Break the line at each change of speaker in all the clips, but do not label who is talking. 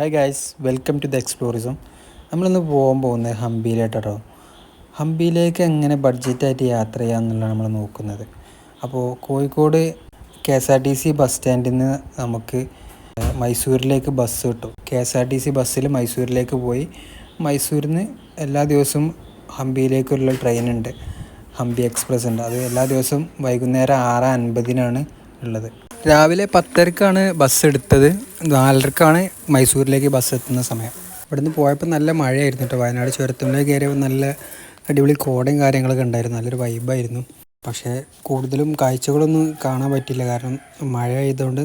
Hi guys welcome to the explorism നമ്മളിന്ന് പോകാൻ പോകുന്നത് ഹംപിയിലേട്ടോ ഹംപിയിലേക്ക് എങ്ങനെ ബഡ്ജറ്റായിട്ട് യാത്ര ചെയ്യാമെന്നുള്ളതാണ് നമ്മൾ നോക്കുന്നത്. അപ്പോൾ Kozhikode K S R T C bus സ്റ്റാൻഡിൽ നിന്ന് നമുക്ക് മൈസൂരിലേക്ക് ബസ് കിട്ടും. K S R T C ബസ്സിൽ മൈസൂരിലേക്ക് പോയി മൈസൂരിൽ നിന്ന് എല്ലാ ദിവസവും ഹംപിയിലേക്കുള്ള ട്രെയിൻ ഉണ്ട്. ഹംപി എക്സ്പ്രസ് ഉണ്ട്. അത് എല്ലാ ദിവസവും വൈകുന്നേരം ആറ് അൻപതിനാണ് ഉള്ളത്. രാവിലെ പത്തരക്കാണ് ബസ് എടുത്തത്. നാലരക്കാണ് മൈസൂരിലേക്ക് ബസ് എത്തുന്ന സമയം. ഇവിടുന്ന് പോയപ്പോൾ നല്ല മഴയായിരുന്നു കേട്ടോ വയനാട് ചുരത്തുമ്പിലേക്ക് കയറിയപ്പോൾ നല്ല അടിപൊളി കോടയും കാര്യങ്ങളൊക്കെ ഉണ്ടായിരുന്നു. നല്ലൊരു വൈബായിരുന്നു പക്ഷേ കൂടുതലും കാഴ്ചകളൊന്നും കാണാൻ പറ്റില്ല കാരണം മഴ ആയതുകൊണ്ട്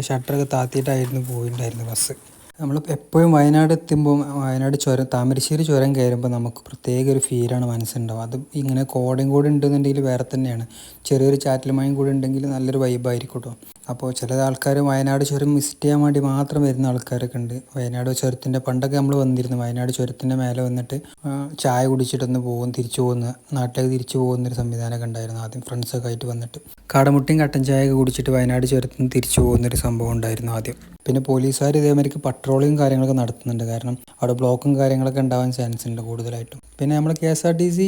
ഷട്ടറൊക്കെ താത്തിയിട്ടായിരുന്നു പോയിട്ടുണ്ടായിരുന്നു ബസ് നമ്മൾ എപ്പോഴും വയനാട് എത്തുമ്പോൾ വയനാട് ചുരം താമരശ്ശേരി ചുരം കയറുമ്പോൾ നമുക്ക് പ്രത്യേക ഒരു ഫീലാണ് മനസ്സുണ്ടാവുക. അത് ഇങ്ങനെ കോടയും കൂടെ ഉണ്ടെന്നുണ്ടെങ്കിൽ വേറെ തന്നെയാണ്. ചെറിയൊരു ചാറ്റലുമായും കൂടെ ഉണ്ടെങ്കിൽ നല്ലൊരു വൈബായിരിക്കും അപ്പോൾ ചില ആൾക്കാർ വയനാട് ചുരം വിസിറ്റ് ചെയ്യാൻ വേണ്ടി മാത്രം വരുന്ന ആൾക്കാരൊക്കെ ഉണ്ട്. വയനാട് ചുരത്തിന്റെ പണ്ടൊക്കെ നമ്മൾ വന്നിരുന്നു. വയനാട് ചുരത്തിന്റെ മേലെ വന്നിട്ട് ചായ കുടിച്ചിട്ടൊന്ന് പോകും തിരിച്ചു പോകുന്ന നാട്ടിലേക്ക് തിരിച്ചു പോകുന്നൊരു സംവിധാനമൊക്കെ ഉണ്ടായിരുന്നു ആദ്യം ഫ്രണ്ട്സൊക്കെ ആയിട്ട് വന്നിട്ട്. കാടമുട്ടിയും കട്ടൻ ചായ ഒക്കെ കുടിച്ചിട്ട് വയനാട് ചുരത്തിൽ നിന്ന് തിരിച്ചു പോകുന്നൊരു സംഭവം ഉണ്ടായിരുന്നു ആദ്യം. പിന്നെ പോലീസുകാർ ഇതേമാതിരിക്ക് പട്രോളിങ് കാര്യങ്ങളൊക്കെ നടത്തുന്നുണ്ട്. കാരണം അവിടെ ബ്ലോക്കും കാര്യങ്ങളൊക്കെ ഉണ്ടാവാൻ ചാൻസ് ഉണ്ട് കൂടുതലായിട്ടും. പിന്നെ നമ്മൾ K S R T C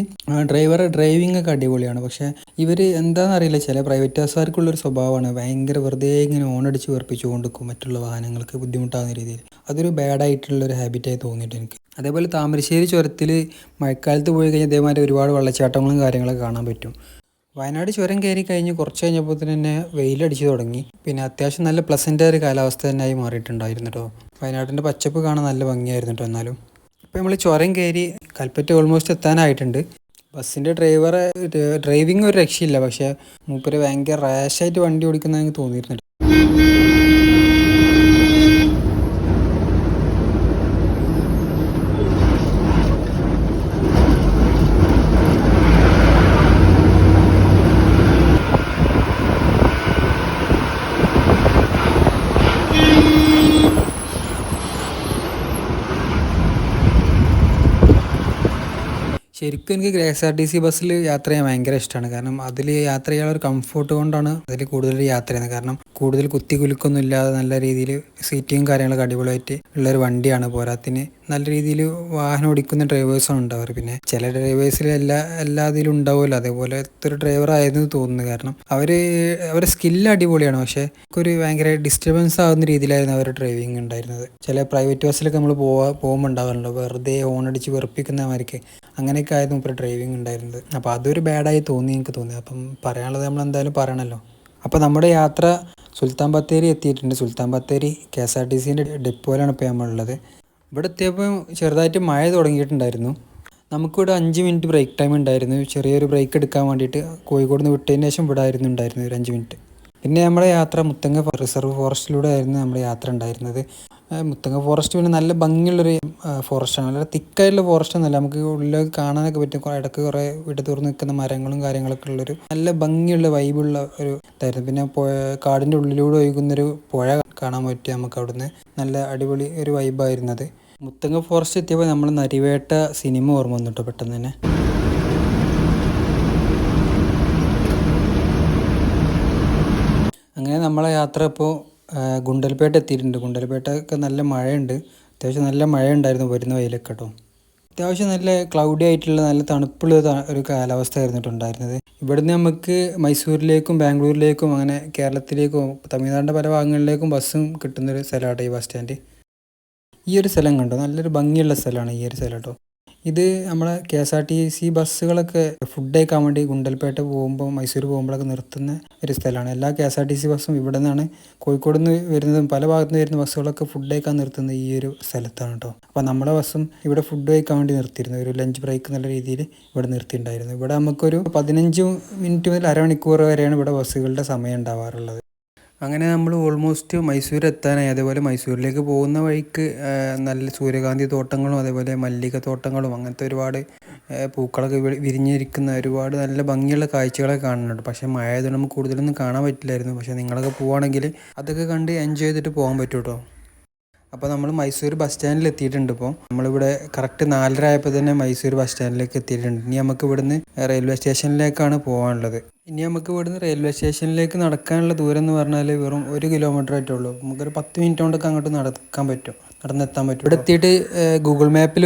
driver driving ഒക്കെ അടിപൊളിയാണ്. പക്ഷേ ഇവർ എന്താണെന്നറിയില്ല ചില പ്രൈവറ്റ് ബസ്സുകാർക്കുള്ളൊരു സ്വഭാവമാണ്. ഭയങ്കര വെറുതെ ഇങ്ങനെ ഓൺ അടിച്ച് വെറുപ്പിച്ചു കൊണ്ടിരിക്കും മറ്റുള്ള വാഹനങ്ങൾക്ക് ബുദ്ധിമുട്ടാകുന്ന രീതിയിൽ. അതൊരു ബാഡായിട്ടുള്ളൊരു ഹാബിറ്റായി തോന്നിയിട്ട് എനിക്ക്. അതേപോലെ താമരശ്ശേരി ചുരത്തിൽ മഴക്കാലത്ത് പോയി കഴിഞ്ഞാൽ ഇതേമാതിരി ഒരുപാട് വെള്ളച്ചാട്ടങ്ങളും കാര്യങ്ങളൊക്കെ കാണാൻ പറ്റും. വയനാട് ചുരം കയറി കഴിഞ്ഞ് കുറച്ച് കഴിഞ്ഞപ്പോൾ തന്നെ വെയിലടിച്ച് തുടങ്ങി. പിന്നെ അത്യാവശ്യം നല്ല പ്ലസന്റ് ഒരു കാലാവസ്ഥ തന്നെ ആയി മാറിയിട്ടുണ്ടായിരുന്നു കേട്ടോ വയനാടിന്റെ പച്ചപ്പ് കാണാൻ നല്ല ഭംഗിയായിരുന്നു കേട്ടോ എന്നാലും. ഇപ്പോൾ നമ്മൾ ചുരം കയറി കൽപ്പറ്റ ഓൾമോസ്റ്റ് എത്താനായിട്ടുണ്ട്. ബസ്സിന്റെ ഡ്രൈവർ ഡ്രൈവിംഗ് ഒരു രക്ഷയില്ല. പക്ഷേ മൂപ്പര് ഭയങ്കര റാഷായിട്ട് വണ്ടി ഓടിക്കുന്ന തോന്നിയിരുന്നു ശരിക്കും എനിക്ക് K S R T C ബസ്സിൽ യാത്ര ചെയ്യാൻ ഭയങ്കര ഇഷ്ടമാണ് കാരണം അതിൽ യാത്ര ചെയ്യാനുള്ള ഒരു കംഫർട്ട് കൊണ്ടാണ് അതിൽ കൂടുതൽ യാത്ര ചെയ്യുന്നത്. കാരണം കൂടുതൽ കുത്തി കുലുക്കൊന്നും ഇല്ലാതെ നല്ല രീതിയിൽ സീറ്റിങ്ങും കാര്യങ്ങളൊക്കെ അടിപൊളിയായിട്ട് ഉള്ളൊരു വണ്ടിയാണ് പോരാത്തിന്. നല്ല രീതിയിൽ വാഹനം ഓടിക്കുന്ന ഡ്രൈവേഴ്സാണ് ഉണ്ടാവാറ് പിന്നെ ചില ഡ്രൈവേഴ്സിൽ എല്ലാ എല്ലാ ഇതിലും ഉണ്ടാവുമല്ലോ. അതേപോലെ ഒരു ഡ്രൈവർ ആയിരുന്നു തോന്നുന്നു. കാരണം അവർ അവരുടെ സ്കില്ല് അടിപൊളിയാണ്. പക്ഷേ ഒരു ഭയങ്കര ഡിസ്റ്റർബൻസ് ആകുന്ന രീതിയിലായിരുന്നു അവരുടെ ഡ്രൈവിംഗ് ഉണ്ടായിരുന്നത്. ചില പ്രൈവറ്റ് ബസ്സിലൊക്കെ നമ്മൾ പോവാ പോകുമ്പോൾ വെറുതെ ഹോണടിച്ച് വെറുപ്പിക്കുന്ന മാതിരിക്ക് അങ്ങനെയൊക്കെ ആയിരുന്നു ഇപ്പോൾ ഡ്രൈവിംഗ് ഉണ്ടായിരുന്നത്. അപ്പോൾ അതൊരു ബാഡായി തോന്നി എനിക്ക് തോന്നി അപ്പം പറയാനുള്ളത് നമ്മൾ എന്തായാലും പറയണമല്ലോ അപ്പോൾ നമ്മുടെ യാത്ര സുൽത്താൻ ബത്തേരി എത്തിയിട്ടുണ്ട്. Sultan Bathery K S R T സിന്റെ ഡെപ്പോയിലാണ് ഇപ്പോൾ നമ്മളുള്ളത്. ഇവിടെ എത്തിയപ്പോൾ ചെറുതായിട്ട് മഴ തുടങ്ങിയിട്ടുണ്ടായിരുന്നു. നമുക്കിവിടെ അഞ്ച് മിനിറ്റ് ബ്രേക്ക് ടൈം ഉണ്ടായിരുന്നു. ചെറിയൊരു ബ്രേക്ക് എടുക്കാൻ വേണ്ടിയിട്ട് കോഴിക്കോട് നിന്ന് വിട്ടതിന് ശേഷം ഇവിടെ ആയിരുന്നു ഉണ്ടായിരുന്നത് ഒരു അഞ്ച് മിനിറ്റ് പിന്നെ നമ്മുടെ യാത്ര മുത്തങ്ങ റിസർവ് ഫോറസ്റ്റിലൂടെ ആയിരുന്നു നമ്മുടെ യാത്ര ഉണ്ടായിരുന്നത്. മുത്തങ്ങ ഫോറസ്റ്റ് പിന്നെ നല്ല ഭംഗിയുള്ളൊരു ഫോറസ്റ്റാണ് നല്ല തിക്കായിട്ടുള്ള ഫോറസ്റ്റ് ഒന്നുമല്ല. നമുക്ക് ഉള്ളിലേക്ക് കാണാനൊക്കെ പറ്റും. ഇടയ്ക്ക് കുറേ വിട്ട് തുറന്ന് നിൽക്കുന്ന മരങ്ങളും കാര്യങ്ങളൊക്കെ ഉള്ളൊരു നല്ല ഭംഗിയുള്ള വൈബുള്ള ഒരു ഇതായിരുന്നു. പിന്നെ പുഴ കാടിന്റെ ഉള്ളിലൂടെ ഒഴുകുന്നൊരു പുഴ കാണാൻ പറ്റി നമുക്ക് അവിടുന്ന്. നല്ല അടിപൊളി ഒരു വൈബായിരുന്നു അത് മുത്തങ്ങ ഫോറസ്റ്റ് എത്തിയപ്പോൾ നമ്മൾ നരിവേട്ട സിനിമ ഓർമ്മ വന്നു കേട്ടോ പെട്ടെന്ന് തന്നെ? അങ്ങനെ നമ്മളെ യാത്ര ഇപ്പോൾ ഗുണ്ടൽപേട്ട എത്തിയിട്ടുണ്ട്. ഗുണ്ടൽപേട്ട ഒക്കെ നല്ല മഴയുണ്ട്. അത്യാവശ്യം നല്ല മഴയുണ്ടായിരുന്നു വരുന്ന വഴിയിലൊക്കെ കേട്ടോ. അത്യാവശ്യം നല്ല ക്ലൗഡി ആയിട്ടുള്ള നല്ല തണുപ്പുള്ള ഒരു കാലാവസ്ഥ ആയിരുന്നു ഉണ്ടായിരുന്നത്. ഇവിടുന്ന് നമുക്ക് മൈസൂരിലേക്കും ബാംഗ്ലൂരിലേക്കും അങ്ങനെ കേരളത്തിലേക്കും തമിഴ്നാടിന്റെ പല ഭാഗങ്ങളിലേക്കും ബസ്സും കിട്ടുന്നൊരു സ്ഥലമാട്ടോ ഈ ബസ് സ്റ്റാൻഡ്. ഈ ഒരു സ്ഥലം കണ്ടോ? നല്ലൊരു ഭംഗിയുള്ള സ്ഥലമാണ് ഈ ഒരു സ്ഥലം കേട്ടോ ഇത് നമ്മളെ K S R T C ബസ്സുകളൊക്കെ food കഴിക്കാൻ വേണ്ടി ഗുണ്ടൽപേട്ട പോകുമ്പോൾ മൈസൂർ പോകുമ്പോഴൊക്കെ നിർത്തുന്ന ഒരു സ്ഥലമാണ്. എല്ലാ K S R T C ബസ്സും ഇവിടെ നിന്നാണ് കോഴിക്കോട് നിന്ന് വരുന്നതും പല ഭാഗത്തു നിന്ന് വരുന്ന ബസ്സുകളൊക്കെ ഫുഡ് കഴിക്കാൻ നിർത്തുന്നത് ഈ ഒരു സ്ഥലത്താണ് കേട്ടോ. അപ്പോൾ നമ്മുടെ ബസ്സും ഇവിടെ ഫുഡ് കഴിക്കാൻ വേണ്ടി നിർത്തിയിരുന്നു. ഒരു ലഞ്ച് ബ്രേക്ക് എന്നുള്ള രീതിയിൽ ഇവിടെ നിർത്തിയിട്ടുണ്ടായിരുന്നു. ഇവിടെ നമുക്കൊരു പതിനഞ്ച് മിനിറ്റ് മുതൽ അരമണിക്കൂർ വരെയാണ് ഇവിടെ ബസ്സുകളുടെ സമയം ഉണ്ടാവാറുള്ളത്. അങ്ങനെ നമ്മൾ ഓൾമോസ്റ്റ് മൈസൂർ എത്താനായി. അതേപോലെ മൈസൂരിലേക്ക് പോകുന്ന വഴിക്ക് നല്ല സൂര്യകാന്തി തോട്ടങ്ങളും അതേപോലെ മല്ലിക തോട്ടങ്ങളും അങ്ങനത്തെ ഒരുപാട് പൂക്കളൊക്കെ വിരിഞ്ഞിരിക്കുന്ന ഒരുപാട് നല്ല ഭംഗിയുള്ള കാഴ്ചകളൊക്കെ കാണുന്നുണ്ട്. പക്ഷേ മഴ ആയതുകൊണ്ട് നമുക്ക് കൂടുതലൊന്നും കാണാൻ പറ്റില്ലായിരുന്നു. പക്ഷേ നിങ്ങളൊക്കെ പോവുകയാണെങ്കിൽ അതൊക്കെ കണ്ട് എൻജോയ് ചെയ്തിട്ട് പോകാൻ പറ്റും കേട്ടോ അപ്പോൾ നമ്മൾ മൈസൂർ ബസ് സ്റ്റാൻഡിൽ എത്തിയിട്ടുണ്ട് ഇപ്പോൾ നമ്മളിവിടെ കറക്റ്റ് നാലര ആയപ്പോൾ തന്നെ മൈസൂർ ബസ് സ്റ്റാൻഡിലേക്ക് എത്തിയിട്ടുണ്ട്. ഇനി നമുക്ക് ഇവിടുന്ന് റെയിൽവേ സ്റ്റേഷനിലേക്കാണ് പോകാനുള്ളത് ഇനി നമുക്ക് ഇവിടുന്ന് റെയിൽവേ സ്റ്റേഷനിലേക്ക് നടക്കാനുള്ള ദൂരം എന്ന് പറഞ്ഞാൽ വെറും ഒരു കിലോമീറ്റർ ആയിട്ടുള്ളൂ നമുക്കൊരു പത്ത് മിനിറ്റ് കൊണ്ടൊക്കെ അങ്ങോട്ട് നടക്കാൻ പറ്റും. നടന്നെത്താൻ പറ്റും. ഇവിടെ എത്തിയിട്ട് ഗൂഗിൾ മാപ്പിൽ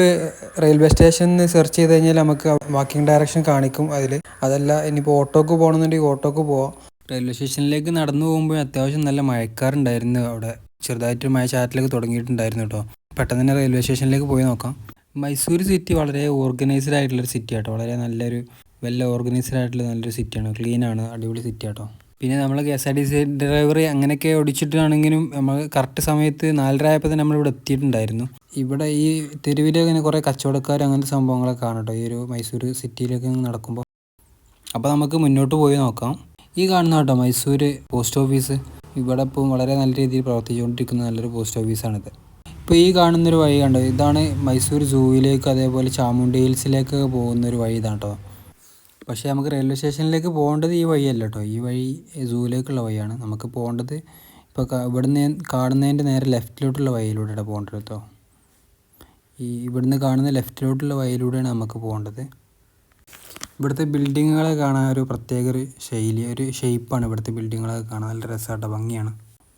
റെയിൽവേ സ്റ്റേഷൻ സെർച്ച് ചെയ്ത് കഴിഞ്ഞാൽ നമുക്ക് വാക്കിംഗ് ഡയറക്ഷൻ കാണിക്കും അതിൽ അതല്ല ഇനിയിപ്പോൾ ഓട്ടോക്ക് പോകണമെന്നുണ്ടെങ്കിൽ ഓട്ടോക്ക് പോവാം. റെയിൽവേ സ്റ്റേഷനിലേക്ക് നടന്നു പോകുമ്പോൾ അത്യാവശ്യം നല്ല മഴക്കാറുണ്ടായിരുന്നു അവിടെ. ചെറുതായിട്ട് മഴ ചാറ്റിലേക്ക് തുടങ്ങിയിട്ടുണ്ടായിരുന്നു കേട്ടോ പെട്ടെന്ന് തന്നെ റെയിൽവേ സ്റ്റേഷനിലേക്ക് പോയി നോക്കാം. മൈസൂർ സിറ്റി വളരെ ഓർഗനൈസ്ഡ് ആയിട്ടുള്ളൊരു സിറ്റി ആട്ടോ. വളരെ നല്ലൊരു വെൽ ഓർഗനൈസ്ഡ് ആയിട്ടുള്ള നല്ലൊരു സിറ്റിയാണ് ക്ലീൻ ആണ് അടിപൊളി സിറ്റി ആട്ടോ. പിന്നെ നമ്മൾ K S R T C driver അങ്ങനെയൊക്കെ ഓടിച്ചിട്ടാണെങ്കിലും നമ്മൾ കറക്റ്റ് സമയത്ത് നാലര ആയപ്പോൾ തന്നെ നമ്മളിവിടെ എത്തിയിട്ടുണ്ടായിരുന്നു. ഇവിടെ ഈ തെരുവിൽ ഇങ്ങനെ കുറേ കച്ചവടക്കാർ അങ്ങനത്തെ സംഭവങ്ങളൊക്കെ ആണ് കേട്ടോ ഈ ഒരു മൈസൂർ സിറ്റിയിലൊക്കെ നടക്കുമ്പോൾ അപ്പോൾ നമുക്ക് മുന്നോട്ട് പോയി നോക്കാം. ഈ കാണുന്ന കേട്ടോ മൈസൂർ പോസ്റ്റ് ഓഫീസ് ഇവിടെ ഇപ്പം വളരെ നല്ല രീതിയിൽ പ്രവർത്തിച്ചുകൊണ്ടിരിക്കുന്ന നല്ലൊരു പോസ്റ്റ് ഓഫീസാണിത് ഇപ്പോൾ ഈ കാണുന്നൊരു വഴി കണ്ടോ? ഇതാണ് മൈസൂർ സൂവിലേക്ക് അതേപോലെ ചാമുണ്ടി ഹിൽസിലേക്കൊക്കെ പോകുന്നൊരു വഴി ഇതാണ് കേട്ടോ പക്ഷേ നമുക്ക് റെയിൽവേ സ്റ്റേഷനിലേക്ക് പോകേണ്ടത് ഈ വഴിയല്ല കേട്ടോ ഈ വഴി സൂവിലേക്കുള്ള വഴിയാണ്. നമുക്ക് പോകേണ്ടത് ഇപ്പോൾ ഇവിടുന്ന് കാണുന്നതിന്റെ നേരെ ലെഫ്റ്റിലോട്ടുള്ള വഴിയിലൂടെയാണ് പോകേണ്ടത് കേട്ടോ ഈ ഇവിടുന്ന് കാണുന്ന ലെഫ്റ്റിലോട്ടുള്ള വഴിയിലൂടെയാണ് നമുക്ക് പോകേണ്ടത്. ഇവിടുത്തെ ബിൽഡിങ്ങുകളെ കാണാൻ ഒരു പ്രത്യേക ഒരു ശൈലി ഒരു ഷേപ്പാണ് ഇവിടുത്തെ ബിൽഡിങ്ങുകളൊക്കെ കാണാൻ. നല്ല രസമായിട്ട് ഭംഗിയാണ്.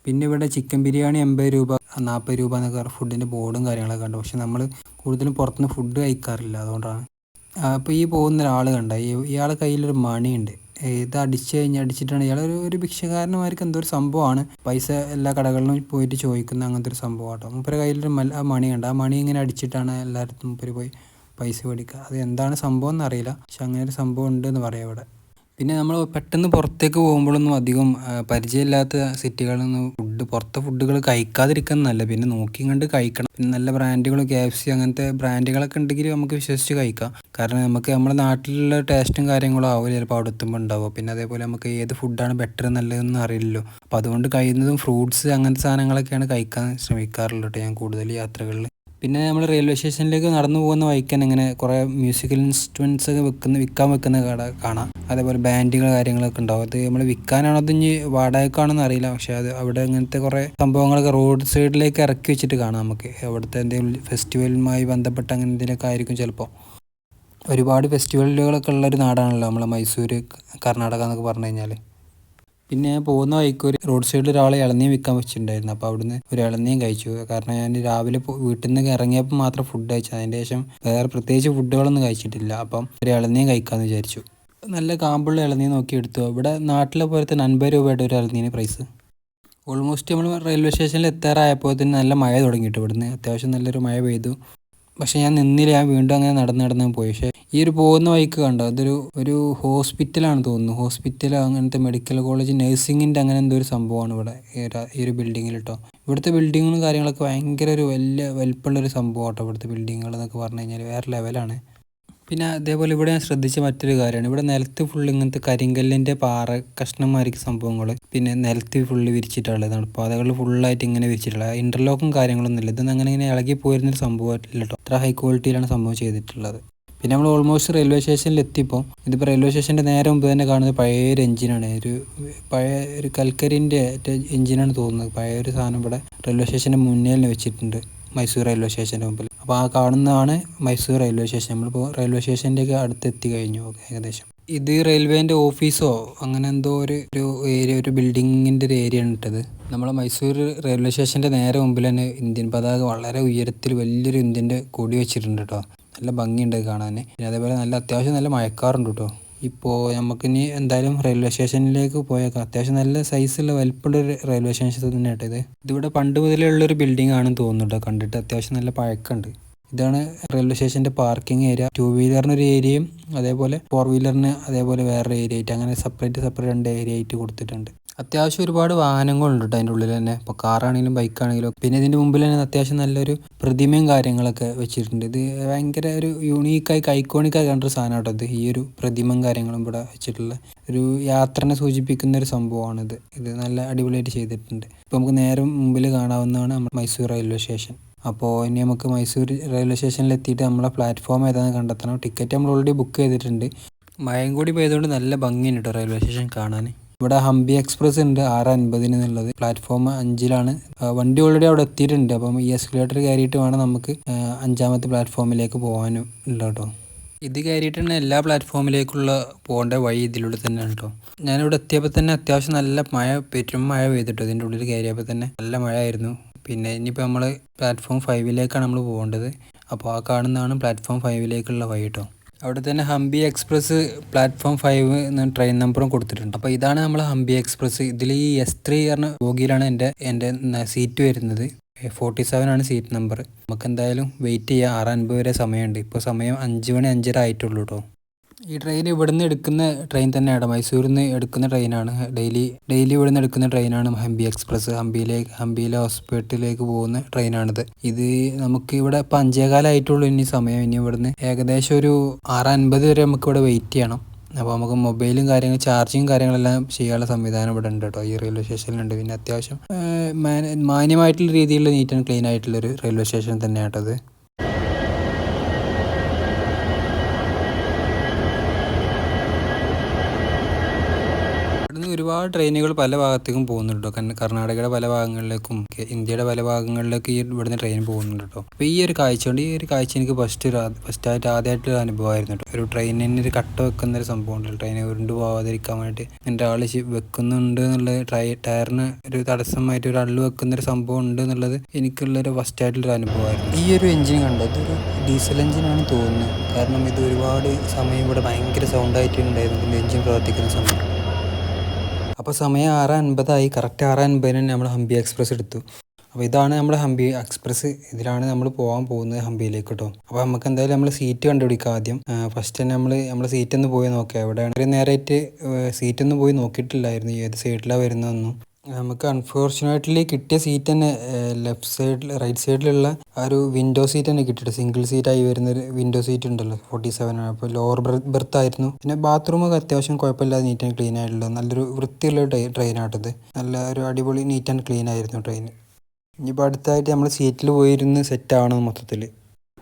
പിന്നെ ഇവിടെ ചിക്കൻ ബിരിയാണി എൺപത് രൂപ നാൽപ്പത് രൂപ എന്നൊക്കെ ഫുഡിന്റെ ബോർഡും കാര്യങ്ങളൊക്കെ കണ്ടു. പക്ഷെ നമ്മൾ കൂടുതലും പുറത്തുനിന്ന് ഫുഡ് കഴിക്കാറില്ല അതുകൊണ്ടാണ്. അപ്പോൾ ഈ പോകുന്ന ഒരാൾ കണ്ട? ഈ ഇയാളെ കയ്യിലൊരു മണിയുണ്ട് ഇത് അടിച്ച് കഴിഞ്ഞ് അടിച്ചിട്ടാണ് ഇയാൾ ഒരു ഒരു ഭിക്ഷക്കാരന്മാർക്ക് എന്തോ ഒരു സംഭവമാണ്. പൈസ എല്ലാ കടകളിലും പോയിട്ട് ചോദിക്കുന്ന അങ്ങനത്തെ ഒരു സംഭവം കേട്ടോ മൂപ്പര കയ്യിലൊരു മല മണി ഉണ്ട് ആ മണി ഇങ്ങനെ അടിച്ചിട്ടാണ് എല്ലായിടത്തും മൂപ്പര് പോയി പൈസ മേടിക്കുക. അത് എന്താണ് സംഭവം എന്നറിയില്ല. പക്ഷെ അങ്ങനെ ഒരു സംഭവം ഉണ്ട് എന്ന് പറയാം ഇവിടെ. പിന്നെ നമ്മൾ പെട്ടെന്ന് പുറത്തേക്ക് പോകുമ്പോഴൊന്നും അധികം പരിചയമില്ലാത്ത സിറ്റികളിൽ നിന്ന് ഫുഡ് പുറത്തെ ഫുഡുകൾ കഴിക്കാതിരിക്കാൻ നല്ല പിന്നെ നോക്കി കണ്ട് കഴിക്കണം. പിന്നെ നല്ല ബ്രാൻഡുകൾ കെ എഫ് സി അങ്ങനത്തെ ബ്രാൻഡുകളൊക്കെ ഉണ്ടെങ്കിൽ നമുക്ക് വിശ്വസിച്ച് കഴിക്കാം. കാരണം നമുക്ക് നമ്മുടെ നാട്ടിലുള്ള ടേസ്റ്റും കാര്യങ്ങളും ആവും ചിലപ്പോൾ അവിടെ എത്തുമ്പോൾ ഉണ്ടാവും പിന്നെ അതേപോലെ നമുക്ക് ഏത് ഫുഡാണ് ബെറ്റർ നല്ലതെന്ന് അറിയില്ലല്ലോ. അപ്പോൾ അതുകൊണ്ട് കഴിയുന്നതും ഫ്രൂട്ട്സ് അങ്ങനത്തെ സാധനങ്ങളൊക്കെയാണ് കഴിക്കാൻ ശ്രമിക്കാറുള്ളത് കേട്ടോ ഞാൻ കൂടുതൽ യാത്രകളിൽ. പിന്നെ നമ്മൾ റെയിൽവേ സ്റ്റേഷനിലേക്ക് നടന്നു പോകുന്ന വഴിക്ക് ഇങ്ങനെ കുറേ മ്യൂസിക്കൽ ഇൻസ്ട്രുമെന്റ്സ് ഒക്കെ വെക്കുന്ന വിൽക്കാൻ വെക്കുന്ന കട കാണാം. അതേപോലെ ബാൻഡുകൾ കാര്യങ്ങളൊക്കെ ഉണ്ടാവും. അത് നമ്മൾ വിൽക്കാനാണോ അത് ഇനി അറിയില്ല. പക്ഷേ അത് അവിടെ അങ്ങനത്തെ കുറേ സംഭവങ്ങളൊക്കെ റോഡ് സൈഡിലേക്ക് ഇറക്കി വെച്ചിട്ട് കാണാം നമുക്ക്. അവിടുത്തെ എന്തെങ്കിലും ഫെസ്റ്റിവലുമായി ബന്ധപ്പെട്ട അങ്ങനെ എന്തെങ്കിലുമൊക്കെ ആയിരിക്കും ചിലപ്പോൾ ഒരുപാട് ഫെസ്റ്റിവലുകളൊക്കെ ഉള്ള ഒരു നാടാണല്ലോ നമ്മളെ മൈസൂർ കർണാടക എന്നൊക്കെ പറഞ്ഞു കഴിഞ്ഞാൽ പിന്നെ പോകുന്ന വഴിക്ക് ഒരു റോഡ് സൈഡിൽ ഒരാളെ ഇളനീം വിൽക്കാൻ വെച്ചിട്ടുണ്ടായിരുന്നു. അപ്പോൾ അവിടുന്ന് ഒരു ഇളനീം കഴിച്ചു. കാരണം ഞാൻ രാവിലെ വീട്ടിൽ നിന്ന് ഇറങ്ങിയപ്പോൾ മാത്രം ഫുഡ് കഴിച്ചു. അതിന്റെ ശേഷം വേറെ പ്രത്യേകിച്ച് ഫുഡുകളൊന്നും കഴിച്ചിട്ടില്ല. അപ്പം ഒരു ഇളനീം കഴിക്കാമെന്ന് വിചാരിച്ചു. നല്ല കാമ്പുള്ള ഇളനീ നോക്കി എടുത്തു. ഇവിടെ നാട്ടിലെ പോലത്തെ അൻപത് രൂപയുടെ ഒരു ഇളനീന് പ്രൈസ് ഓൾമോസ്റ്റ് നമ്മൾ റെയിൽവേ സ്റ്റേഷനിൽ എത്താറായപ്പോൾ തന്നെ നല്ല മഴ തുടങ്ങിയിട്ട് ഇവിടുന്ന്. അത്യാവശ്യം നല്ലൊരു മഴ പെയ്തു. പക്ഷെ ഞാൻ നിന്നില്ല ഞാൻ വീണ്ടും അങ്ങനെ നടന്ന് നടന്ന് പോയി. പക്ഷേ ഈ ഒരു പോകുന്ന വഴിക്ക് കണ്ടോ അതൊരു ഒരു ഹോസ്പിറ്റലാണ് തോന്നുന്നു. ഹോസ്പിറ്റൽ അങ്ങനത്തെ മെഡിക്കൽ കോളേജ് നഴ്സിങ്ങിന്റെ അങ്ങനെ എന്തോ ഒരു സംഭവമാണ് ഇവിടെ ഈ ഒരു ബിൽഡിങ്ങിൽ കേട്ടോ. ഇവിടുത്തെ ബിൽഡിങ്ങും കാര്യങ്ങളൊക്കെ ഭയങ്കര ഒരു വലിയ വലിപ്പമുള്ളൊരു സംഭവം കേട്ടോ ഇവിടുത്തെ ബിൽഡിങ്ങുകൾ എന്നൊക്കെ പറഞ്ഞു കഴിഞ്ഞാൽ വേറെ ലെവലാണ്. പിന്നെ അതേപോലെ ഇവിടെ ഞാൻ ശ്രദ്ധിച്ച മറ്റൊരു കാര്യമാണ്. ഇവിടെ നിലത്ത് ഫുള്ള് ഇങ്ങനത്തെ കരിങ്കല്ലിന്റെ പാറ കഷ്ണന്മാർക്ക് സംഭവങ്ങൾ. പിന്നെ നിലത്ത് ഫുള്ള് വിരിച്ചിട്ടുള്ളതാണ് പാതകൾ ഫുള്ളായിട്ട് ഇങ്ങനെ വിരിച്ചിട്ടുള്ളത്. ഇന്റർലോക്കും കാര്യങ്ങളൊന്നും ഇല്ല. ഇതൊന്നും അങ്ങനെ ഇങ്ങനെ ഇളകി പോയിരുന്നൊരു സംഭവമായിട്ടില്ല കേട്ടോ. അത്ര ഹൈ ക്വാളിറ്റിയിലാണ് സംഭവം ചെയ്തിട്ടുള്ളത്. പിന്നെ നമ്മൾ ഓൾമോസ്റ്റ് റെയിൽവേ സ്റ്റേഷനിൽ എത്തിയപ്പോൾ ഇതിപ്പോൾ റെയിൽവേ സ്റ്റേഷന്റെ നേരെ മുമ്പ് തന്നെ കാണുന്നത് പഴയ ഒരു എഞ്ചിനാണ് ഒരു പഴയ ഒരു കൽക്കരിന്റെ എഞ്ചിനാണ് തോന്നുന്നത്. പഴയ ഒരു സാധനം ഇവിടെ റെയിൽവേ സ്റ്റേഷന്റെ മുന്നിൽ വെച്ചിട്ടുണ്ട്. മൈസൂർ റെയിൽവേ സ്റ്റേഷന്റെ മുമ്പിൽ. അപ്പോൾ ആ കാണുന്നതാണ് മൈസൂർ റെയിൽവേ സ്റ്റേഷൻ നമ്മളിപ്പോൾ റെയിൽവേ സ്റ്റേഷന്റെയൊക്കെ അടുത്തെത്തി കഴിഞ്ഞു. ഏകദേശം. ഇത് റെയിൽവേന്റെ ഓഫീസോ അങ്ങനെ എന്തോ ഒരു ഒരു ഏരിയ ഒരു ബിൽഡിങ്ങിന്റെ ഒരു ഏരിയ ഇട്ടത്. നമ്മളെ മൈസൂർ റെയിൽവേ സ്റ്റേഷന്റെ നേരെ മുമ്പിൽ തന്നെ ഇന്ത്യൻ പതാക വളരെ ഉയരത്തിൽ വലിയൊരു ഇന്ത്യന്റെ കൊടി വെച്ചിട്ടുണ്ട് കേട്ടോ നല്ല ഭംഗിയുണ്ട് കാണാൻ. പിന്നെ അതേപോലെ നല്ല അത്യാവശ്യം നല്ല മഴക്കാറുണ്ട് കേട്ടോ ഇപ്പോൾ നമുക്കിനി എന്തായാലും റെയിൽവേ സ്റ്റേഷനിലേക്ക് പോയേക്കാം. അത്യാവശ്യം നല്ല സൈസുള്ള വലിപ്പമുള്ള ഒരു റെയിൽവേ സ്റ്റേഷൻ തന്നെ കേട്ടോ ഇത്. ഇതിവിടെ പണ്ട് മുതലേ ഉള്ളൊരു ബിൽഡിംഗ് ആണെന്ന് തോന്നുന്നു കേട്ടോ കണ്ടിട്ട് അത്യാവശ്യം നല്ല പഴക്കമുണ്ട്. ഇതാണ് റെയിൽവേ സ്റ്റേഷന്റെ പാർക്കിംഗ് ഏരിയ ടു വീലറിന് ഒരു ഏരിയയും അതേപോലെ ഫോർ വീലറിന് അതേപോലെ വേറൊരു ഏരിയ ആയിട്ട് അങ്ങനെ സെപ്പറേറ്റ് സെപ്പറേറ്റ് രണ്ട് ഏരിയ ആയിട്ട് കൊടുത്തിട്ടുണ്ട്. അത്യാവശ്യം ഒരുപാട് വാഹനങ്ങളുണ്ട് കേട്ടോ അതിന്റെ ഉള്ളിൽ തന്നെ. ഇപ്പോൾ കാറാണെങ്കിലും ബൈക്കാണെങ്കിലും പിന്നെ ഇതിന്റെ മുമ്പിൽ തന്നെ അത്യാവശ്യം നല്ലൊരു പ്രതിമയും കാര്യങ്ങളൊക്കെ വെച്ചിട്ടുണ്ട്. ഇത് ഭയങ്കര ഒരു യൂണീക്കായി ഐക്കോണിക്കായി കണ്ടൊരു സാധനം കേട്ടോ ഇത്. ഈ ഒരു പ്രതിമയും കാര്യങ്ങളും ഇവിടെ വെച്ചിട്ടുള്ള ഒരു യാത്രനെ സൂചിപ്പിക്കുന്ന ഒരു സംഭവമാണിത്. ഇത് നല്ല അടിപൊളിയായിട്ട് ചെയ്തിട്ടുണ്ട്. ഇപ്പോൾ നമുക്ക് നേരെ മുമ്പിൽ കാണാവുന്നതാണ് മൈസൂർ റെയിൽവേ സ്റ്റേഷൻ അപ്പോൾ ഇനി നമുക്ക് മൈസൂർ റെയിൽവേ സ്റ്റേഷനിൽ എത്തിയിട്ട് നമ്മളെ പ്ലാറ്റ്ഫോം ഏതാണെന്ന് കണ്ടെത്തണം. ടിക്കറ്റ് നമ്മൾ ഓൾറെഡി ബുക്ക് ചെയ്തിട്ടുണ്ട്. മയം കൂടി പോയതുകൊണ്ട് നല്ല ഭംഗിയുണ്ട് കേട്ടോ റെയിൽവേ സ്റ്റേഷൻ കാണാൻ ഇവിടെ ഹംപി എക്സ്പ്രസ് ഉണ്ട് ആറ് അൻപതിന് എന്നുള്ളത്. പ്ലാറ്റ്ഫോം അഞ്ചിലാണ്. വണ്ടി ഓൾറെഡി അവിടെ എത്തിയിട്ടുണ്ട്. അപ്പം ഈ എസ്കലേറ്റർ കയറിയിട്ട് വേണം നമുക്ക് അഞ്ചാമത്തെ പ്ലാറ്റ്ഫോമിലേക്ക് പോകാനും ഉണ്ട് കേട്ടോ ഇത് കയറിയിട്ടാണ് എല്ലാ പ്ലാറ്റ്ഫോമിലേക്കുള്ള പോകേണ്ട വഴി ഇതിലൂടെ തന്നെയാണ് കേട്ടോ ഞാനിവിടെ എത്തിയപ്പോൾ തന്നെ അത്യാവശ്യം നല്ല മഴ പെരും മഴ പെയ്തിട്ടോ ഇതിന്റെ ഉള്ളിൽ കയറിയപ്പോൾ തന്നെ നല്ല മഴ ആയിരുന്നു പിന്നെ ഇനിയിപ്പോൾ നമ്മൾ പ്ലാറ്റ്ഫോം ഫൈവിലേക്കാണ് നമ്മൾ പോകേണ്ടത്. അപ്പോൾ ആ കാണുന്നതാണ് പ്ലാറ്റ്ഫോം ഫൈവിലേക്കുള്ള വഴി കേട്ടോ അവിടെ തന്നെ ഹംപി എക്സ്പ്രസ് പ്ലാറ്റ്ഫോം ഫൈവ് എന്ന ട്രെയിൻ നമ്പറും കൊടുത്തിട്ടുണ്ട്. അപ്പോൾ ഇതാണ് നമ്മൾ ഹംപി എക്സ്പ്രസ് ഇതിൽ ഈ എസ് ത്രീ പറഞ്ഞ ബോഗിയിലാണ് എന്റെ എന്റെ സീറ്റ് വരുന്നത്. ഫോർട്ടി സെവൻ ആണ് സീറ്റ് നമ്പർ നമുക്ക് എന്തായാലും വെയിറ്റ് ചെയ്യാം. ആറ് അൻപത് വരെ സമയമുണ്ട്. ഇപ്പോൾ സമയം അഞ്ച് മണി അഞ്ചര ആയിട്ടുള്ളൂ കേട്ടോ ഈ ട്രെയിൻ ഇവിടുന്ന് എടുക്കുന്ന ട്രെയിൻ തന്നെയാണ്. മൈസൂരിൽ നിന്ന് എടുക്കുന്ന ട്രെയിനാണ് ഡെയിലി ഡെയിലി ഇവിടുന്ന് എടുക്കുന്ന ട്രെയിനാണ് ഹംപി എക്സ്പ്രസ്. ഹംപിയിലേക്ക് ഹംപിയിലെ ഹോസ്പിറ്റലിലേക്ക് പോകുന്ന ട്രെയിനാണിത് ഇത് നമുക്ക് ഇവിടെ ഇപ്പം അഞ്ചേകാലായിട്ടുള്ളൂ ഇനി സമയം. ഇനി ഇവിടുന്ന് ഏകദേശം ഒരു ആറ് അൻപത് വരെ നമുക്ക് ഇവിടെ വെയിറ്റ് ചെയ്യണം. അപ്പോൾ നമുക്ക് മൊബൈലും കാര്യങ്ങൾ ചാർജിങ് കാര്യങ്ങളെല്ലാം ചെയ്യാനുള്ള സംവിധാനം ഇവിടെ ഉണ്ട് കേട്ടോ. ഈ റെയിൽവേ സ്റ്റേഷനിലുണ്ട് പിന്നെ അത്യാവശ്യം മാന്യമായിട്ടുള്ള രീതിയിലുള്ള നീറ്റ് ആൻഡ് ക്ലീൻ ആയിട്ടുള്ളൊരു റെയിൽവേ സ്റ്റേഷൻ തന്നെയാണ് തന്നെയാട്ടത് ഇവിടുന്ന് ഒരുപാട് ട്രെയിനുകൾ പല ഭാഗത്തേക്കും പോകുന്നുണ്ട് കേട്ടോ. കർണാടകയുടെ പല ഭാഗങ്ങളിലേക്കും ഇന്ത്യയുടെ പല ഭാഗങ്ങളിലേക്ക് ഈ ഇവിടുന്ന് ട്രെയിൻ പോകുന്നുണ്ട് കേട്ടോ. അപ്പോൾ ഈ ഒരു കാഴ്ച കൊണ്ട് ഈ ഒരു കാഴ്ച എനിക്ക് ഫസ്റ്റ് ഫസ്റ്റ് ആയിട്ട് ആദ്യമായിട്ടുള്ള അനുഭവമായിരുന്നു കേട്ടോ. ഒരു ട്രെയിനിന് ഒരു കട്ട വെക്കുന്ന ഒരു സംഭവം ഉണ്ട് ട്രെയിൻ ഉരുണ്ട് പോവാതിരിക്കാൻ വേണ്ടി എന്റെ ആൾ വെക്കുന്നുണ്ട് എന്നുള്ള ട്രൈ ടയറിന് ഒരു തടസ്സമായിട്ട് ഒരു അള്ളു വെക്കുന്ന ഒരു സംഭവം ഉണ്ട് എന്നുള്ളത് എനിക്കുള്ളൊരു ഫസ്റ്റ് ആയിട്ടുള്ളൊരു അനുഭവമായിരുന്നു. ഈ ഒരു എഞ്ചിൻ കണ്ടോ ഇതൊരു ഡീസൽ എഞ്ചിനാണ് തോന്നുന്നത് കാരണം ഇത് ഒരുപാട് സമയം ഇവിടെ ഭയങ്കര സൗണ്ടായിട്ട് ഉണ്ടായിരുന്നു. എഞ്ചിൻ പ്രവർത്തിക്കുന്ന സമയം. അപ്പോൾ സമയം ആറ് അൻപതായി കറക്റ്റ് ആറ് അൻപതിന് തന്നെ നമ്മൾ ഹംപി എക്സ്പ്രസ് എടുത്തു. അപ്പോൾ ഇതാണ് നമ്മുടെ ഹംപി എക്സ്പ്രസ് ഇതിലാണ് നമ്മൾ പോകാൻ പോകുന്നത് ഹംപിയിലേക്ക് കേട്ടോ അപ്പോൾ നമുക്ക് എന്തായാലും നമ്മൾ സീറ്റ് കണ്ടുപിടിക്കാം ആദ്യം. ഫസ്റ്റ് തന്നെ നമ്മൾ നമ്മൾ സീറ്റ് ഒന്ന് പോയി നോക്കാം. എവിടെയാണ്? ഒരു നേരായിട്ട് സീറ്റ് ഒന്ന് പോയി നോക്കിയിട്ടില്ലായിരുന്നു. ഏത് സൈഡിലാണ് വരുന്നതെന്നും. നമുക്ക് അൺഫോർച്ചുനേറ്റ്ലി കിട്ടിയ സീറ്റ് തന്നെ ലെഫ്റ്റ് സൈഡിൽ റൈറ്റ് സൈഡിലുള്ള ആ ഒരു വിൻഡോ സീറ്റ് തന്നെ കിട്ടിയിട്ട് സിംഗിൾ സീറ്റായി ആയി വരുന്ന ഒരു വിൻഡോ സീറ്റ് ഉണ്ടല്ലോ ഫോർട്ടി സെവൻ അപ്പോൾ ലോവർ ബെർത്ത് ആയിരുന്നു. പിന്നെ ബാത്റൂമൊക്കെ അത്യാവശ്യം കുഴപ്പമില്ലാതെ നീറ്റ് ആൻഡ് ക്ലീൻ ആയിട്ടുള്ള നല്ലൊരു വൃത്തിയുള്ള ട്രെയിൻ ആട്ടത് നല്ല ഒരു അടിപൊളി നീറ്റ് ആൻഡ് ക്ലീൻ ആയിരുന്നു ട്രെയിൻ ഇനിയിപ്പോൾ അടുത്തായിട്ട് നമ്മൾ സീറ്റിൽ പോയിരുന്ന് സെറ്റ് ആവണം മൊത്തത്തിൽ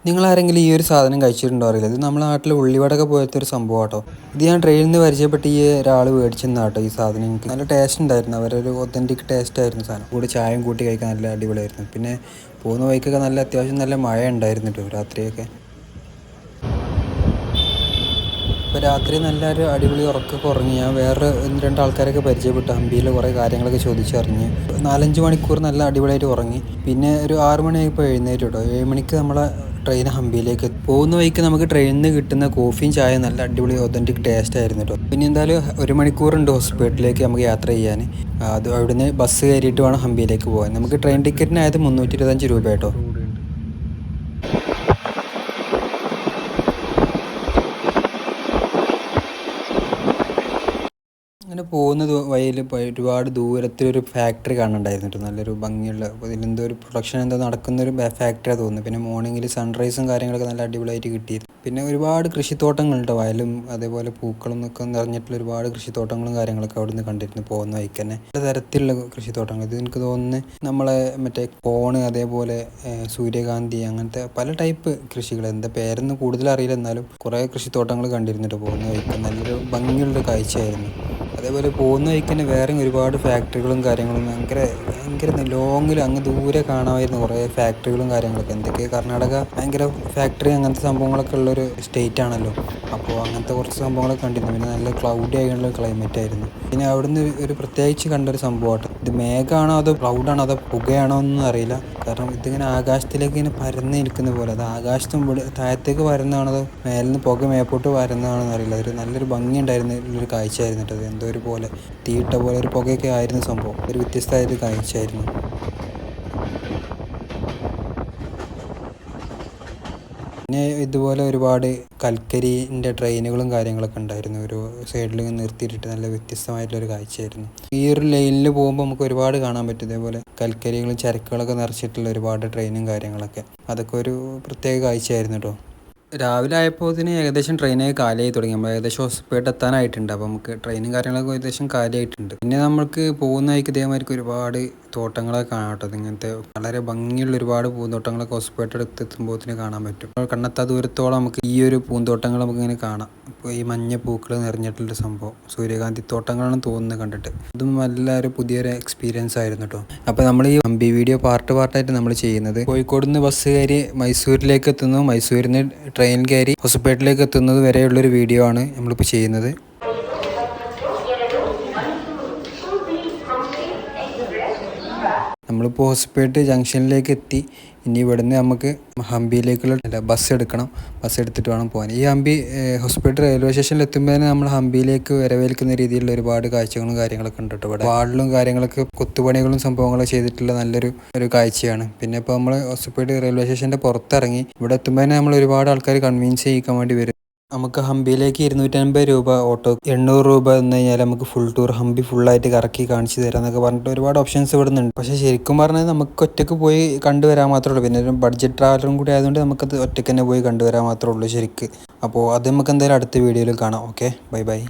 നിങ്ങൾ ആരെങ്കിലും ഈ ഒരു സാധനം കഴിച്ചിട്ടുണ്ടോ അറിയില്ല. ഇത് നമ്മുടെ നാട്ടിൽ ഉള്ളിവടക പോയത്തെ ഒരു സംഭവം കേട്ടോ ഇത് ഞാൻ ട്രെയിനിൽ നിന്ന് പരിചയപ്പെട്ട് ഈ ഒരാൾ മേടിച്ചെന്നാ കേട്ടോ ഈ സാധനം എനിക്ക്. നല്ല ടേസ്റ്റ് ഉണ്ടായിരുന്നു. അവരൊരു ഒത്തന്റിക് ടേസ്റ്റ് ആയിരുന്നു സാധനം. കൂടി ചായയും കൂട്ടി കഴിക്കാൻ നല്ല അടിപൊളിയായിരുന്നു. പിന്നെ പോകുന്ന വഴിക്കൊക്കെ നല്ല അത്യാവശ്യം നല്ല മഴ ഉണ്ടായിരുന്നു കേട്ടോ രാത്രിയൊക്കെ. ഇപ്പോൾ രാത്രി നല്ലൊരു അടിപൊളി ഉറക്കമൊക്കെ ഉറങ്ങി. ഞാൻ വേറെ ഒന്ന് രണ്ട് ആൾക്കാരൊക്കെ പരിചയപ്പെട്ടു. ഹംപിയിലെ കുറേ കാര്യങ്ങളൊക്കെ ചോദിച്ചറിഞ്ഞ്. നാലഞ്ച് മണിക്കൂർ നല്ല അടിപൊളിയായിട്ട് ഉറങ്ങി. പിന്നെ ഒരു ആറ് മണിയായപ്പോൾ എഴുന്നേറ്റ് കേട്ടോ ഏഴ് മണിക്ക് നമ്മളെ ട്രെയിൻ ഹംപിയിലേക്ക്. പോകുന്ന വഴിക്ക് നമുക്ക് ട്രെയിനിൽ നിന്ന് കിട്ടുന്ന കോഫിയും ചായ നല്ല അടിപൊളി ഒതന്റിക് ടേസ്റ്റ് ആയിരുന്നു കേട്ടോ പിന്നെ എന്തായാലും ഒരു മണിക്കൂറുണ്ട് ഹോസ്പിറ്റലിലേക്ക് നമുക്ക് യാത്ര ചെയ്യാൻ. അത് അവിടുന്ന് ബസ് കയറിയിട്ട് വേണം ഹംപിയിലേക്ക് പോകാൻ. നമുക്ക് ട്രെയിൻ ടിക്കറ്റിനായത് മുന്നൂറ്റി ഇരുപത്തഞ്ച് രൂപ കേട്ടോ അങ്ങനെ പോകുന്ന വഴിയിൽ ഒരുപാട് ദൂരത്തിലൊരു ഫാക്ടറി കാണുന്നുണ്ടായിരുന്നു കേട്ടോ നല്ലൊരു ഭംഗിയുള്ള ഇതിലെന്തോ ഒരു പ്രൊഡക്ഷൻ എന്തോ നടക്കുന്ന ഒരു ഫാക്ടറിയാണ് തോന്നുന്നത് പിന്നെ മോർണിംഗിൽ സൺറൈസും കാര്യങ്ങളൊക്കെ നല്ല അടിപൊളിയായിട്ട് കിട്ടിയത് പിന്നെ ഒരുപാട് കൃഷിത്തോട്ടങ്ങളുണ്ട് വയലും അതേപോലെ പൂക്കളും ഒക്കെ നിറഞ്ഞിട്ടുള്ള ഒരുപാട് കൃഷിത്തോട്ടങ്ങളും കാര്യങ്ങളൊക്കെ അവിടെ നിന്ന് കണ്ടിരുന്നു പോകുന്ന വഴിക്ക് തന്നെ. പല തരത്തിലുള്ള കൃഷിത്തോട്ടങ്ങൾ. ഇത് എനിക്ക് തോന്നുന്നു നമ്മളെ മറ്റേ കോണ് അതേപോലെ സൂര്യകാന്തി അങ്ങനത്തെ പല ടൈപ്പ് കൃഷികൾ. എന്താ പേരൊന്നും കൂടുതൽ അറിയില്ല. എന്നാലും കുറേ കൃഷിത്തോട്ടങ്ങൾ കണ്ടിരുന്നിട്ട് പോകുന്ന വഴിക്ക് നല്ലൊരു ഭംഗിയുള്ളൊരു കാഴ്ചയായിരുന്നു. അതേപോലെ പോകുന്ന വഴിക്ക് തന്നെ വേറെയും ഒരുപാട് ഫാക്ടറികളും കാര്യങ്ങളും ഭയങ്കര ഭയങ്കര ലോങ്ങിൽ അങ്ങ് ദൂരെ കാണാമായിരുന്നു കുറേ ഫാക്ടറികളും കാര്യങ്ങളൊക്കെ. എന്തൊക്കെ കർണാടക ഭയങ്കര ഫാക്ടറി അങ്ങനത്തെ സംഭവങ്ങളൊക്കെ ഉള്ളൊരു സ്റ്റേറ്റ് ആണല്ലോ. അപ്പോൾ അങ്ങനത്തെ കുറച്ച് സംഭവങ്ങളൊക്കെ കണ്ടിരുന്നു. പിന്നെ നല്ല ക്ലൗഡി ആയിട്ടുള്ള ക്ലൈമറ്റ് ആയിരുന്നു. പിന്നെ അവിടുന്ന് ഒരു പ്രത്യേകിച്ച് കണ്ടൊരു സംഭവമാട്ടോ. ഇത് മേഘമാണോ അതോ ക്ലൗഡാണോ അതോ പുകയാണോ എന്നൊന്നും അറിയില്ല. കാരണം ഇതിങ്ങനെ ആകാശത്തിലേക്ക് ഇങ്ങനെ പരന്ന് നിൽക്കുന്ന പോലെ. അത് ആകാശത്തും താഴത്തേക്ക് വരുന്നതാണോ അതോ മേലിൽ നിന്ന് പുക മേപ്പോട്ട് വരുന്നതാണോ എന്നറിയില്ല. അതൊരു നല്ലൊരു ഭംഗി ഉണ്ടായിരുന്ന ഒരു കാഴ്ചയായിരുന്നു അത് എന്തോ ഒരു പോലെ തീയിട്ട പോലെ ഒരു പുകയൊക്കെ ആയിരുന്നു സംഭവം. ഒരു വ്യത്യസ്തമായൊരു കാഴ്ചയായിരുന്നു. പിന്നെ ഇതുപോലെ ഒരുപാട് കൽക്കരിന്റെ ട്രെയിനുകളും കാര്യങ്ങളൊക്കെ ഉണ്ടായിരുന്നു. ഒരു സൈഡിൽ നിർത്തിയിട്ടിട്ട് നല്ല വ്യത്യസ്തമായിട്ടുള്ളൊരു കാഴ്ചയായിരുന്നു. ഈ ഒരു ലൈനിൽ പോകുമ്പോൾ നമുക്ക് ഒരുപാട് കാണാൻ പറ്റും. ഇതേപോലെ കൽക്കരികളും ചരക്കുകളൊക്കെ നിറച്ചിട്ടുള്ള ഒരുപാട് ട്രെയിനും കാര്യങ്ങളൊക്കെ. അതൊക്കെ ഒരു പ്രത്യേക കാഴ്ചയായിരുന്നു കേട്ടോ രാവിലെ ആയപ്പോൾ ഇതിന് ഏകദേശം ട്രെയിനൊക്കെ കാലിയായി തുടങ്ങി. നമ്മൾ ഏകദേശം ഹോസ്പിറ്റലിൽ എത്താനായിട്ടുണ്ട്. അപ്പോൾ നമുക്ക് ട്രെയിനും കാര്യങ്ങളൊക്കെ ഏകദേശം കാലിയായിട്ടുണ്ട്. പിന്നെ നമ്മൾക്ക് പോകുന്ന വഴിക്ക് ഇതേമാതിരി ഒരുപാട് തോട്ടങ്ങളൊക്കെ കാണാം കേട്ടോ. ഇങ്ങനത്തെ വളരെ ഭംഗിയുള്ള ഒരുപാട് പൂന്തോട്ടങ്ങളൊക്കെ ഹോസ്പിറ്റൽ എത്തുമ്പോഴത്തേന് കാണാൻ പറ്റും. കണ്ണെത്താ ദൂരത്തോളം നമുക്ക് ഈ ഒരു പൂന്തോട്ടങ്ങൾ നമുക്ക് ഇങ്ങനെ കാണാം. ഇപ്പോൾ ഈ മഞ്ഞ പൂക്കൾ നിറഞ്ഞിട്ടുള്ള സംഭവം. സൂര്യകാന്തി തോട്ടങ്ങളാണ് തോന്നുന്നത് കണ്ടിട്ട്. ഇതും നല്ലൊരു പുതിയൊരു എക്സ്പീരിയൻസ് ആയിരുന്നു കേട്ടോ. അപ്പോൾ നമ്മൾ ഈ ഹംപി വീഡിയോ പാർട്ട് പാർട്ടായിട്ട് നമ്മൾ ചെയ്യുന്നത് കോഴിക്കോട് നിന്ന് ബസ് കയറി മൈസൂരിലേക്ക് എത്തുന്നു. മൈസൂരിൽ നിന്ന് ട്രെയിൻ കയറി ഹോസ്പിറ്റലിലേക്ക് എത്തുന്നത് വരെയുള്ളൊരു വീഡിയോ ആണ് നമ്മളിപ്പോൾ ചെയ്യുന്നത്. നമ്മളിപ്പോൾ ഹോസ്പേട്ട് ജംഗ്ഷനിലേക്ക് എത്തി. ഇനി ഇവിടുന്ന് നമുക്ക് ഹംപിയിലേക്കുള്ള ബസ് എടുക്കണം. ബസ് എടുത്തിട്ട് വേണം പോകാൻ. ഈ ഹംപി ഹോസ്പിറ്റൽ റെയിൽവേ സ്റ്റേഷനിൽ എത്തുമ്പോൾ തന്നെ നമ്മൾ ഹംപിയിലേക്ക് വരവേൽക്കുന്ന രീതിയിലുള്ള ഒരുപാട് കാഴ്ചകളും കാര്യങ്ങളൊക്കെ ഉണ്ട് കേട്ടോ ഇവിടെ. വാളിലും കാര്യങ്ങളൊക്കെ കൊത്തുപണികളും സംഭവങ്ങളും ചെയ്തിട്ടുള്ള നല്ലൊരു ഒരു കാഴ്ചയാണ്. പിന്നെ ഇപ്പോൾ നമ്മൾ ഹോസ്പിറ്റൽ റെയിൽവേ സ്റ്റേഷന്റെ പുറത്തിറങ്ങി. ഇവിടെ എത്തുമ്പോൾ തന്നെ നമ്മൾ ഒരുപാട് ആൾക്കാർ കൺവീൻസ് ചെയ്യിക്കാൻ വേണ്ടി വരും. നമുക്ക് ഹംപിയിലേക്ക് ഇരുന്നൂറ്റൻപത് രൂപ ഓട്ടോ എണ്ണൂറ് രൂപ എന്ന് കഴിഞ്ഞാൽ നമുക്ക് ഫുൾ ടൂർ ഹംപി ഫുള്ളായിട്ട് കറക്കി കാണിച്ചു തരാം എന്നൊക്കെ പറഞ്ഞിട്ട് ഒരുപാട് ഓപ്ഷൻസ് ഇവിടെ നിന്നുണ്ട് പക്ഷേ ശരിക്കും പറഞ്ഞാൽ നമുക്ക് ഒറ്റയ്ക്ക് പോയി കണ്ടുവരാൻ മാത്രമേ ഉള്ളൂ. പിന്നെ ഒരു ബഡ്ജറ്റ് ട്രാവലറും കൂടി ആയതുകൊണ്ട് നമുക്കത് ഒറ്റയ്ക്ക് തന്നെ പോയി കണ്ടുവരാൻ മാത്രമേ ഉള്ളൂ ശരിക്ക്. അപ്പോൾ അത് നമുക്ക് എന്തായാലും അടുത്ത വീഡിയോയിൽ കാണാം. Okay bye bye